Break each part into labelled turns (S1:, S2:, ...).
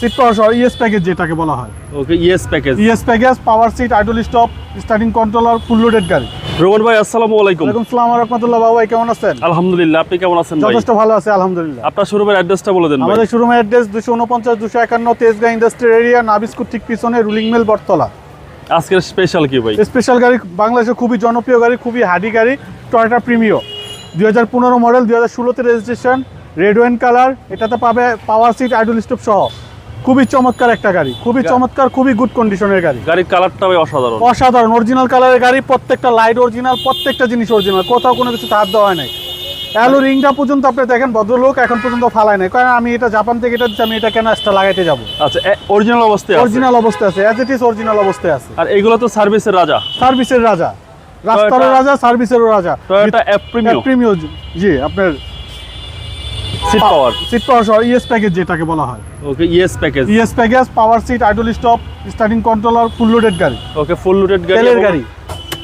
S1: Seat পাওয়ার সহ ES package যেটাকে বলা হয়।
S2: Okay ES package
S1: ES package power seat idle stop starting controller full loaded গাড়ি।
S2: রোমান ভাই আসসালামু আলাইকুম।
S1: ওয়ালাইকুম সালাম রহমতুল্লাহ। বাবু ভাই কেমন আছেন?
S2: আলহামদুলিল্লাহ আপনি কেমন আছেন ভাই?
S1: যথেষ্ট ভালো আছে আলহামদুলিল্লাহ।
S2: আপনার শোরুমের অ্যাড্রেসটা বলে দেন ভাই।
S1: আমাদের শোরুমের অ্যাড্রেস ইন্ডাস্ট্রিয়াল এরিয়া নাবিস্কুট ঠিক পিছনে রুলিং মিল বটতলা।
S2: আজকের স্পেশাল কি ভাই?
S1: স্পেশাল গাড়ি বাংলাদেশের খুবই জনপ্রিয় গাড়ি খুবই হাডি গাড়ি টয়টা প্রিমিও দুই হাজার পনেরো মডেল দুই হাজার ষোলোতে রেজিস্ট্রেশন রেড ওয়েন কালার এটাতে পাবে পাওয়ার সিট আইডল স্টপ সহ। খুবই চমৎকার একটা গাড়ি খুবই চমৎকার খুবই গুড কন্ডিশনের গাড়ি।
S2: গাড়ির কালারটা অসাধারণ।
S1: অসাধারণ অরিজিনাল কালারের গাড়ি প্রত্যেকটা লাইট অরিজিনাল প্রত্যেকটা জিনিস অরিজিনাল কোথাও কোনো কিছু হাত দেওয়া হয় নাই। অ্যালো রিংটা পর্যন্ত আপনি দেখেন ভদ্রলোক এখন পর্যন্ত ফালায় নাই। কারণ আমি এটা জাপান থেকে এটা দিচ্ছি আমি এটা কেন এক্সট্রা লাগাইতে যাব?
S2: আচ্ছা অরিজিনাল অবস্থায়
S1: অরিজিনাল অবস্থায় আছে অ্যাজ ইট ইজ অরিজিনাল অবস্থায় আছে।
S2: আর এগুলো তো সার্ভিসের রাজা।
S1: সার্ভিসের রাজা। রাস্তারও
S2: Toyota-
S1: রাজা সার্ভিসের রাজা।
S2: Toyota F premium
S1: Premio G আপনার
S2: সিট পাওয়ার
S1: সিট পাওয়ার সহ ইএস প্যাকেজ যেটাকে বলা হয়।
S2: Okay ES package
S1: ES package power seat idle stop starting controller full loaded গাড়ি।
S2: ওকে ফুল লোডেড গাড়ি
S1: তেলের গাড়ি।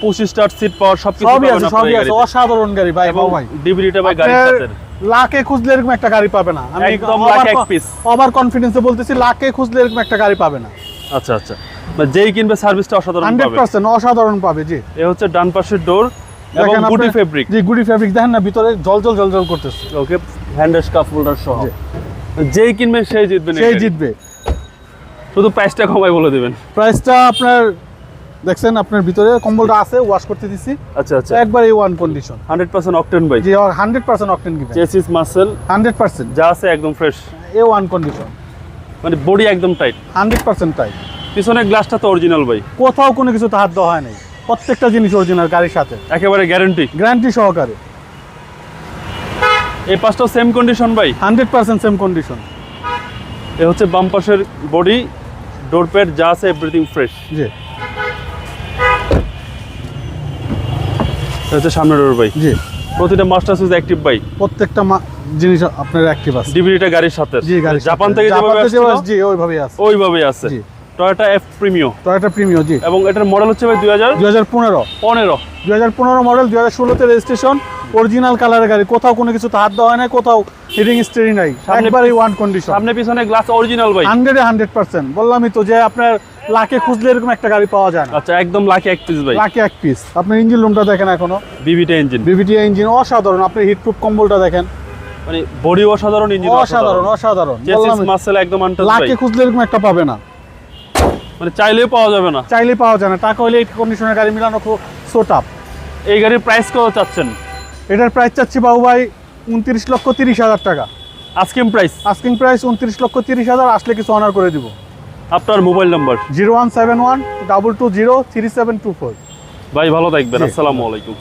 S2: পঁচিশ স্টার সিট পাওয়ার সবকিছু
S1: সবই আছে সবই আছে অসাধারণ গাড়ি ভাই বাবু ভাই
S2: ডিভিডিটা ভাই গাড়ির সাথে
S1: লাখে খুঁজলে এরকম একটা গাড়ি পাবে না। আমি
S2: একদম লাখে এক piece।
S1: ওভার কনফিডেন্সে বলতেছি লাখে খুঁজলে এরকম একটা গাড়ি পাবে না।
S2: আচ্ছা আচ্ছা। মানে যেই কিনবে সার্ভিসটা অসাধারণ পাবে।
S1: পার্সেন্ট অসাধারণ পাবে জি।
S2: এ হচ্ছে ডান পাশের ডোর এবং গুটি ফেব্রিক
S1: জি গুডি ফেব্রিক দেখেন না ভিতরে জল জল জল জল করতেছে।
S2: ওকে হ্যান্ডেস কাপ হোল্ডার সহ। যেই কিনবে সেই জিতবে
S1: সেই জিতবে।
S2: শুধু প্রাইসটা কমাই বলে দিবেন।
S1: প্রাইসটা আপনার দেখছেন আপনার ভিতরে কম্বলটা আছে ওয়াশ করতে দিছি।
S2: আচ্ছা আচ্ছা।
S1: একবার এই one condition
S2: hundred percent octane bike
S1: জি hundred percent octane given
S2: chassis muscle
S1: hundred percent
S2: যা আছে একদম ফ্রেশ
S1: এ ওয়ান কন্ডিশন
S2: মানে বডি একদম টাইট
S1: হান্ড্রেড পার্সেন্ট তাই
S2: পিছনের গ্লাসটা তো অরিজিনাল ভাই
S1: কোথাও কোনো কিছু হাত দেওয়া হয় নাই। প্রত্যেকটা জিনিস অরিজিনাল গাড়ির সাথে।
S2: একেবারে গ্যারান্টি
S1: গ্যারান্টি সহকারে।
S2: এই পাঁচটাও সেম কন্ডিশন ভাই?
S1: হান্ড্রেড পার্সেন্ট সেম কন্ডিশন
S2: এ হচ্ছে বাম পাশের বডি ডোর প্যাড যা আছে এভরিথিং ফ্রেশ
S1: জি।
S2: হচ্ছে সামনের ডোর ভাই।
S1: জি।
S2: প্রতিটা মাস্টার সুইচ অ্যাক্টিভ বাই
S1: প্রত্যেকটা জিনিস আপনার অ্যাক্টিভ আছে।
S2: ডিভিডিটা গাড়ির সাথে।
S1: জি গাড়ি
S2: জাপান থেকে যেভাবে আসছিল,
S1: জি ওইভাবেই আছে।
S2: ওইভাবেই আছে।
S1: জি।
S2: Toyota F Premio
S1: Toyota Premio জি।
S2: এবং এটার মডেল হচ্ছে ভাই দুই হাজার
S1: দুই হাজার পনেরো।
S2: পনেরো।
S1: দুই হাজার পনেরো মডেল দুই হাজার ষোলোতে রেজিস্ট্রেশন অরিজিনাল কালারের গাড়ি। কোথাও কোনো কিছু হাত দেওয়া হয় না কোথাও হিটিং স্টেরিং নাই। একবারে ওয়ান কন্ডিশন
S2: সামনে পিছনে গ্লাস অরিজিনাল ভাই।
S1: হান্ড্রেডে হান্ড্রেড পার্সেন্ট বললামই তো যে আপনার লাখে খুঁজলে এরকম একটা গাড়ি পাওয়া যায় না।
S2: আচ্ছা একদম লাখে এক পিস ভাই।
S1: লাখে এক পিস আপনার ইঞ্জিন রুমটা দেখেন এখনও।
S2: বিবিটা ইঞ্জিন
S1: বিবিটি ইঞ্জিন অসাধারণ। আপনি হিট হিটপ্রুফ কম্বলটা দেখেন।
S2: মানে বডি অসাধারণ ইঞ্জিন
S1: অসাধারণ। অসাধারণ
S2: চেসিস মাসেল একদম আনটাচ ভাই।
S1: লাখে খুঁজলে এরকম একটা পাবে না।
S2: মানে চাইলেও পাওয়া যাবে না।
S1: চাইলে পাওয়া যায় না। টাকা হলে এই কন্ডিশনের গাড়ি মিলানো খুব সো টাফ
S2: এই গাড়ির প্রাইস কত চাচ্ছেন?
S1: এটার প্রাইস চাচ্ছি বাবু ভাই উনত্রিশ লক্ষ তিরিশ হাজার টাকা।
S2: আস্কিং প্রাইস
S1: আস্কিং প্রাইস উনত্রিশ লক্ষ তিরিশ হাজার আসলে কিছু অনার করে দিব।
S2: আপনার mobile number
S1: zero one seven one double two zero three seven two four
S2: ভাই ভালো থাকবেন। আসসালামু আলাইকুম।